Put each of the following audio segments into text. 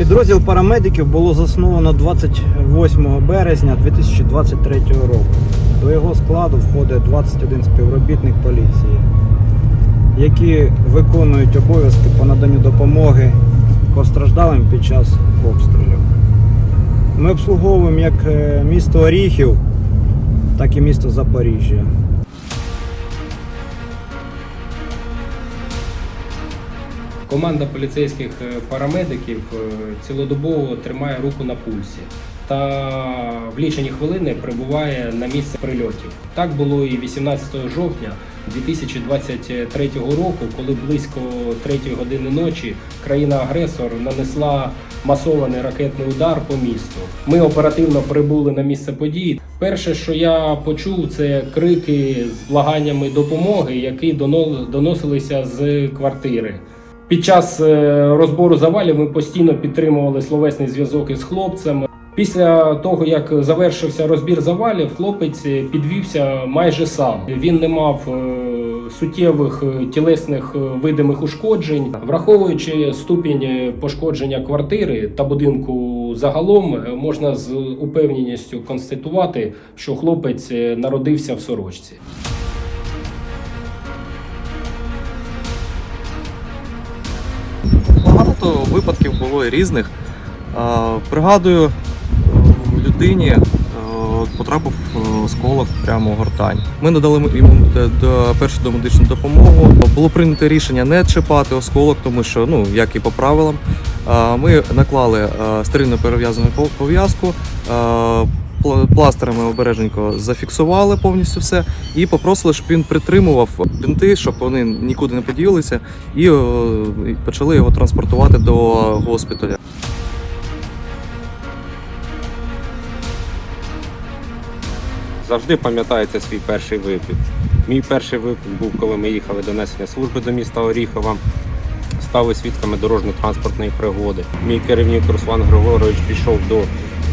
Підрозділ парамедиків було засновано 28 березня 2023 року. До його складу входить 21 співробітник поліції, які виконують обов'язки по наданню допомоги постраждалим під час обстрілів. Ми обслуговуємо як е, місто Оріхів, так і місто Запоріжжя. Команда поліцейських е, парамедиків е, цілодобово тримає руку на пульсі та в лічені хвилини прибуває на місце прильотів. Так було і 18 жовтня 2023 року, коли близько 3 години ночі країна-агресор нанесла масований ракетний удар по місту. Ми оперативно прибули на місце події. Перше, що я почув, це крики з благаннями допомоги, які доно- доносилися з квартири. Під час е, розбору завалів ми постійно підтримували словесний зв'язок із хлопцем. Після того, як завершився розбір завалів, хлопець підвівся майже сам. Він не мав е, суттєвих е, тілесних видимих ушкоджень, враховуючи ступінь пошкодження квартири та будинку загалом, можна з упевненістю констатувати, що хлопець народився в сорочці. Багато випадків було різних. Пригадую, е, людині е, потрапив е, осколок прямо гортань. Ми надали йому першу домедичну допомогу. Було прийнято рішення не чіпати осколок, тому що, ну як і по правилам, ми наклали е, стерильно перев'язану пов'язку. Пластерами обережненько зафіксували повністю все і попросили, щоб він притримував бинти, щоб вони нікуди не поділилися, і почали його транспортувати до госпіталя. Завжди пам'ятається свій перший випадок. Мій перший випадок був, коли ми їхали до несення служби до міста Оріхова. Стали свідками дорожньо-транспортної пригоди. Мій керівник Руслан Григорович пішов до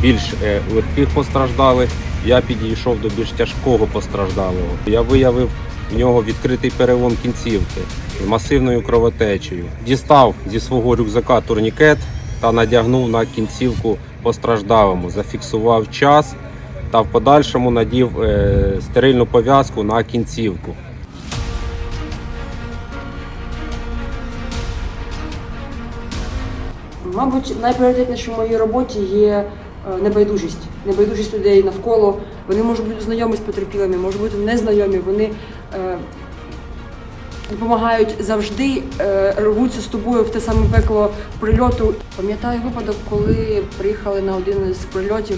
більш е, легких постраждалих. Я підійшов до більш тяжкого постраждалого. Я виявив в нього відкритий перелом кінцівки з масивною кровотечею. Дістав зі свого рюкзака турнікет та надягнув на кінцівку постраждалому. Зафіксував час та в подальшому надів е, стерильну пов'язку на кінцівку. Мабуть, найпріоритетніше в моїй роботі є небайдужість. Небайдужість людей навколо. Вони можуть бути знайомі з потерпілими, можуть бути незнайомі. Вони е, допомагають завжди, е, рвуться з тобою в те саме пекло прильоту. Пам'ятаю випадок, коли приїхали на один із прильотів.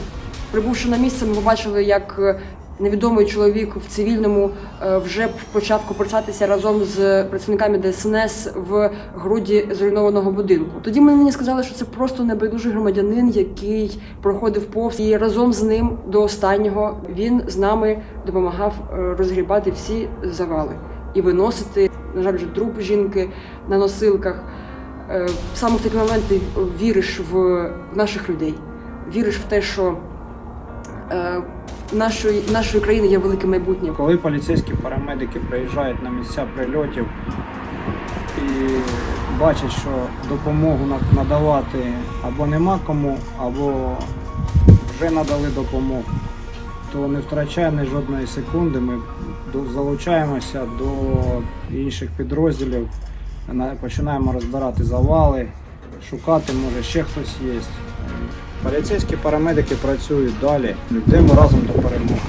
Прибувши на місце, ми побачили, як е, невідомий чоловік в цивільному е, вже почав копроцатися разом з працівниками ДСНС в груді зруйнованого будинку. Тоді мені сказали, що це просто небайдужий громадянин, який проходив повз і разом з ним до останнього він з нами допомагав е, розгрібати всі завали і виносити, на жаль, вже труп жінки на носилках. Е, Саме в такі моменти віриш в наших людей, віриш в те, що нашої, нашої країни є велике майбутнє. Коли поліцейські парамедики приїжджають на місця прильотів і бачать, що допомогу надавати або нема кому, або вже надали допомогу, то не втрачаємо ні жодної секунди. Ми залучаємося до інших підрозділів, починаємо розбирати завали, шукати, може ще хтось є. Поліцейські парамедики працюють далі. Йдемо разом до перемоги.